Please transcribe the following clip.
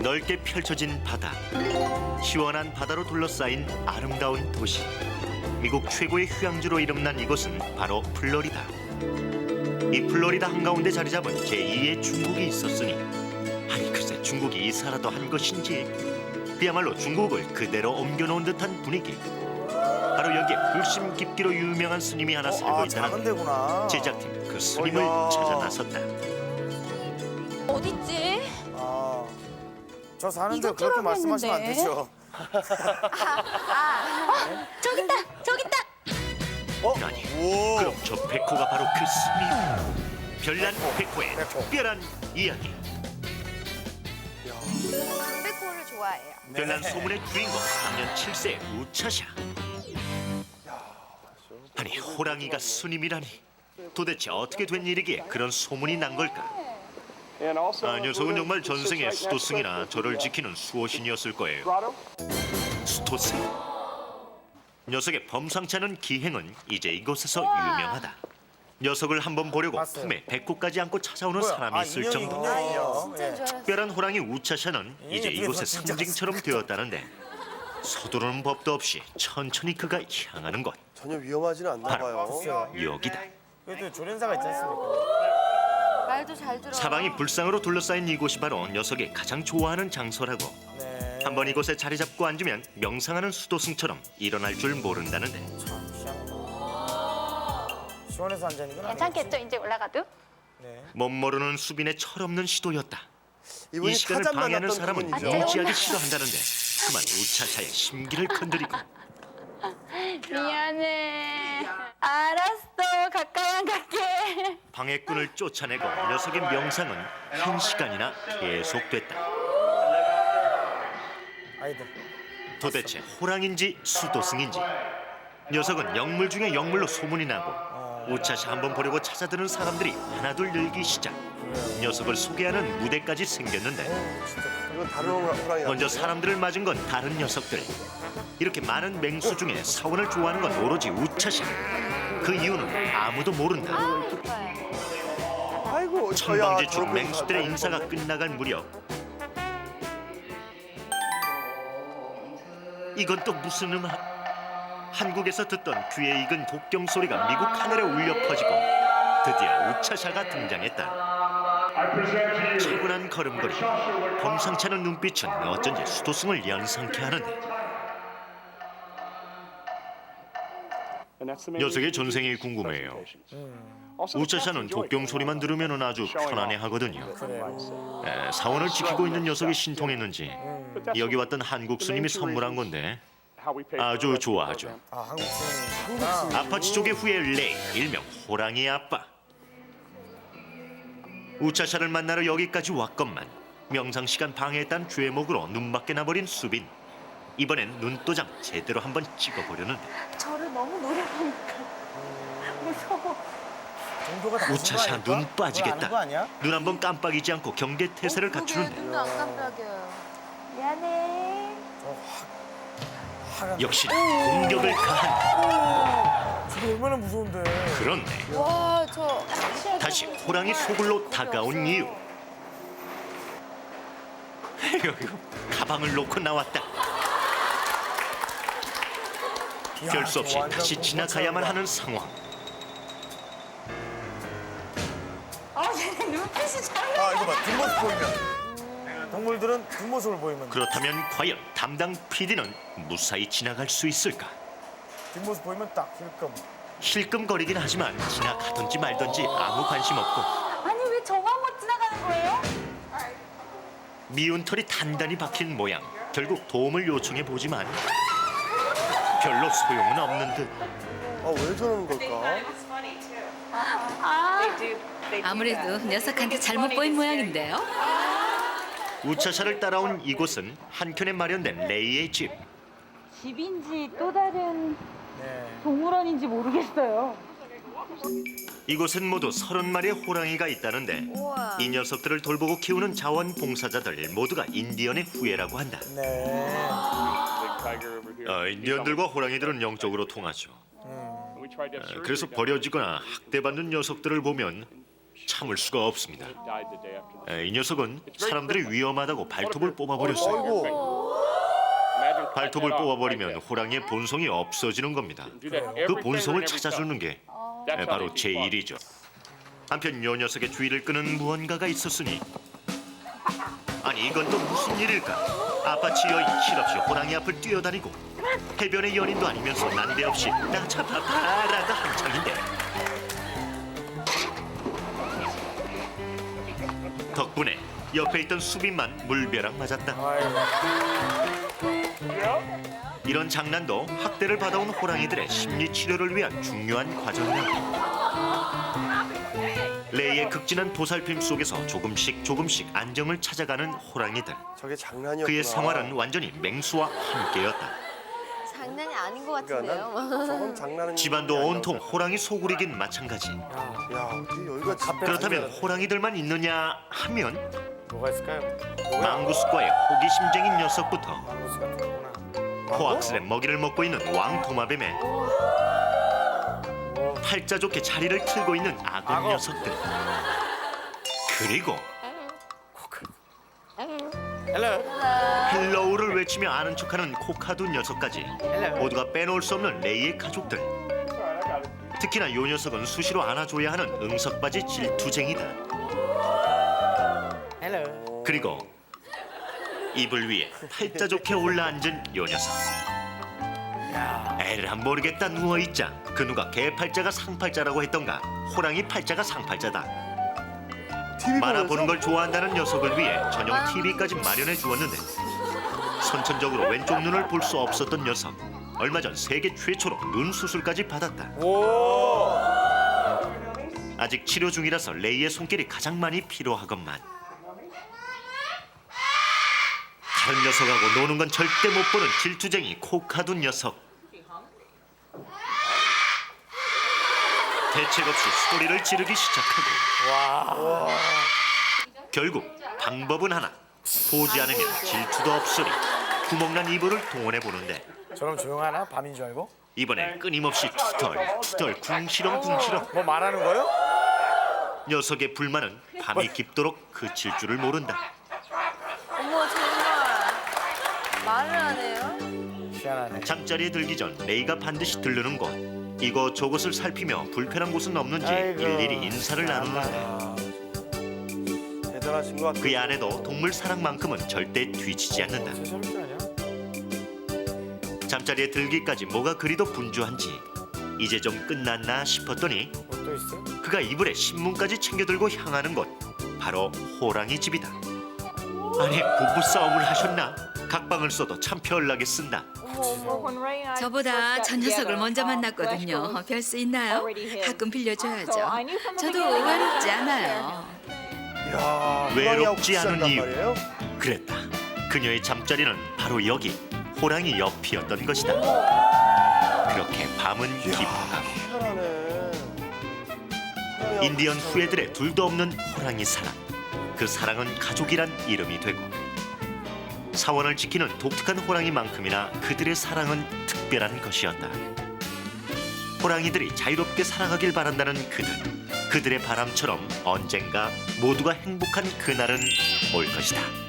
넓게 펼쳐진 바다, 시원한 바다로 둘러싸인 아름다운 도시. 미국 최고의 휴양지로 이름난 이곳은 바로 플로리다. 이 플로리다 한가운데 자리 잡은 제2의 중국이 있었으니 아니 글쎄 중국이 이사라도 한 것인지 그야말로 중국을 그대로 옮겨놓은 듯한 분위기. 바로 여기에 불심 깊기로 유명한 스님이 하나 살고 아 있다는 데구나. 제작팀 그 스님을 어이야. 찾아 나섰다. 어딨지? 아, 저 사는데 그렇게 말씀하시면 안 했는데. 되죠. 저기 있다! 저기 있다! 어? 아니, 오. 그럼 저 백호가 바로 그 스님. 별난 백호의 백호. 특별한 이야기. 강백호를 좋아해요. 별난 소문의 주인공 당년 7세 우차샤. 아니 호랑이가 스님이라니. 도대체 어떻게 된 일이기에 그런 소문이 난 걸까? 아, 녀석은 정말 전생에 수도승이나 저를 지키는 수호신이었을 거예요. 수도승. 녀석의 범상치 않은 기행은 이제 이곳에서 유명하다. 녀석을 한번 보려고 봤어요. 품에 배꼽까지 안고 찾아오는 뭐야? 사람이 아, 있을 정도. 인형. 진짜 예. 특별한 호랑이 우차샤는 이제 뒤에서 이곳의 상징처럼 되었다는데 서두르는 법도 없이 천천히 그가 향하는 곳 전혀 위험하지는 않나 바로 봐요. 여기다. 그래도 조련사가 있지 않습니까? 말도 잘 들어. 사방이 불상으로 둘러싸인 이곳이 바로 녀석이 가장 좋아하는 장소라고. 네. 한번 이곳에 자리 잡고 앉으면 명상하는 수도승처럼 일어날 줄 모른다는데 참 희한하다. 시원해서 앉아 있는 건. 괜찮겠죠? 이제 올라가도? 네. 멋모르는 수빈의 철없는 시도였다. 이 시간을 방해하는 만났던 사람은 분이죠. 무지하게 싫어한다는데 그만 우차차의 심기를 건드리고 미안해. 알았어. 가까이. 방해꾼을 쫓아내고 녀석의 명상은 한 시간이나 계속됐다. 아이들. 도대체 호랑인지 수도승인지. 녀석은 영물 중에 영물로 소문이 나고 우차샤 한번 보려고 찾아드는 사람들이 하나둘 늘기 시작. 녀석을 소개하는 무대까지 생겼는데. 이건 다른 호랑이 먼저 사람들을 맞은 건 다른 녀석들. 이렇게 많은 맹수 중에 사원을 좋아하는 건 오로지 우차샤 그 이유는 아무도 모른다 천방지축 저야, 맹수들의 인사가 끝나갈 무렵. 이건 또 무슨 음악? 한국에서 듣던 귀에 익은 독경 소리가 미국 하늘에 울려 퍼지고 드디어 우차샤가 등장했다. 차분한 걸음걸이 범상치 않은 눈빛은 어쩐지 수도승을 연상케 하는데 녀석의 전생이 궁금해요 우차샤는 독경 소리만 들으면 아주 편안해 하거든요 그래요. 에, 사원을 지키고 있는 녀석이 신통했는지 여기 왔던 한국 스님이 선물한 건데 아주 좋아하죠. 아 한국. 아파치 쪽의 후예 레이 일명 호랑이 아빠 우차샤를 만나러 여기까지 왔건만 명상 시간 방해했단 죄목으로 눈밖에 나버린 수빈 이번엔 눈도장 제대로 한번 찍어보려는데 저를 너무 노려보니까 무서워. 정도가 다 우차샤 눈? 빠지겠다. 그거 아는 거 아니야? 눈 한번 깜빡이지 않고 경계 태세를 그게 갖추는데 눈도 안 깜빡여요. 미안해. 저 확. 역시 공격을 가한 저게 얼마나 무서운데. 그렇네 와, 저 다시 호랑이 소굴로 다가온 이유 에휴, 가방을 놓고 나왔다 야, 별 수 없이 다시 지나가야만. 하는 상황 아, 쟤네 눈빛이 장난 아 이거 봐 뒷모습 보이면. 동물들은 뒷모습을 보이면. 그렇다면 과연 담당 PD는 무사히 지나갈 수 있을까 뒷모습 보이면 딱 힐끔. 힐끔거리긴 하지만 지나가든지 말든지 아무 관심 없고 아니, 왜 저만 못 지나가는 거예요? 미운 털이 단단히 박힌 모양 결국 도움을 요청해 보지만 별로 소용은 없는 듯 아왜 저러는 걸까? 아무래도 녀석한테 잘못 보인 모양인데요. 우차샤를 따라온 이곳은 한켠에 마련된 레이의 집 집인지 또 다른 네. 동물원인지 모르겠어요. 이곳엔 모두 서른 마리의 호랑이가 있다는데 우와. 이 녀석들을 돌보고 키우는 자원봉사자들 모두가 인디언의 후예라고 한다. 네. 어, 인디언들과 호랑이들은 영적으로 통하죠. 어, 그래서 버려지거나 학대받는 녀석들을 보면 참을 수가 없습니다. 에, 이 녀석은 사람들이 위험하다고 발톱을 뽑아버렸어요. 발톱을 뽑아버리면 호랑이의 본성이 없어지는 겁니다. 그 본성을 찾아주는 게 에, 바로 제 일이죠. 한편 요 녀석의 주의를 끄는 무언가가 있었으니 아니 이건 또 무슨 일일까? 아파치 여인 실없이 호랑이 앞을 뛰어다니고 해변의 연인도 아니면서 난데없이 나 잡아봐라가 한창인데 덕분에 옆에 있던 수빈만 물벼락 맞았다. 이런 장난도 학대를 받아온 호랑이들의 심리 치료를 위한 중요한 과정이다. 레이의 극진한 보살핌 속에서 조금씩 조금씩 안정을 찾아가는 호랑이들. 저게 장난이었구나. 그의 생활은 완전히 맹수와 함께였다. 장난이 아닌 것 그러니까 같은데요. 난 저건 장난은 집안도. 온통 호랑이 소굴이긴 마찬가지. 야, 이 여기가 집 그렇다면 호랑이들만 있느냐 하면 뭐가 있을까요? 망구스과의 호기심쟁인 녀석부터 망고스 같은 거구나. 코악슬의 먹이를 먹고 있는 왕토마뱀에 팔자 좋게 자리를 틀고 있는 악어 악어. 녀석들 그리고 헬로. 헬로우를 외치며 아는 척하는 코카두 녀석까지 모두가 빼놓을 수 없는 레이의 가족들 특히나 요 녀석은 수시로 안아줘야 하는 응석바지 질투쟁이다 헬로. 그리고 이불 위에 팔자 좋게 올라앉은 요 녀석 에라 모르겠다 누워있자. 그 누가 개 팔자가 상팔자라고 했던가? 호랑이 팔자가 상팔자다. TV 만화 보는 걸 좋아한다는 녀석을 위해 전용 TV까지 마련해 주었는데 선천적으로 왼쪽 눈을 볼 수 없었던 녀석. 얼마 전 세계 최초로 눈 수술까지 받았다. 오. 아직 치료 중이라서 레이의 손길이 가장 많이 필요하건만. 다른 녀석하고 노는 건 절대 못 보는 질투쟁이 코카두 녀석 대책 없이 소리를 지르기 시작하고 결국 방법은 하나 보지 않으면 질투도 없으리 구멍난 이불을 동원해 보는데 저럼 조용하나? 밤인 줄 알고? 이번엔 끊임없이 투덜 투덜 궁시렁 궁시렁 뭐 말하는 거요? 녀석의 불만은 밤이 깊도록 그칠 줄을 모른다 어머 정말 말을 안 해요? 희한하네. 잠자리에 들기 전 레이가 반드시 들르는 곳 이곳 저곳을 살피며 불편한 곳은 없는지 아이고. 일일이 인사를 나누는데 아, 대단하신 것 같아. 그의 아내도 동물 사랑만큼은 절대 뒤지지 않는다 아니야? 잠자리에 들기까지 뭐가 그리도 분주한지 이제 좀 끝났나 싶었더니 뭐또 있어? 그가 이불에 신문까지 챙겨들고 향하는 곳 바로 호랑이 집이다 아니 부부 싸움을 하셨나 각방을 써도 참 편하게 쓴다 저보다 전 녀석을 먼저 만났거든요. 별 수 있나요? 가끔 빌려줘야죠. 저도 외롭지 않아요. 야, 외롭지 않은 이유. 말이에요? 그랬다 그녀의 잠자리는 바로 여기 호랑이 옆이었던 것이다 그렇게 밤은 깊어가고 희한하네. 인디언. 후예들의 둘도 없는 호랑이 사랑 그 사랑은 가족이란 이름이 되고 사원을 지키는 독특한 호랑이만큼이나 그들의 사랑은 특별한 것이었다 호랑이들이 자유롭게 살아가길 바란다는 그들 그들의 바람처럼 언젠가 모두가 행복한 그날은 올 것이다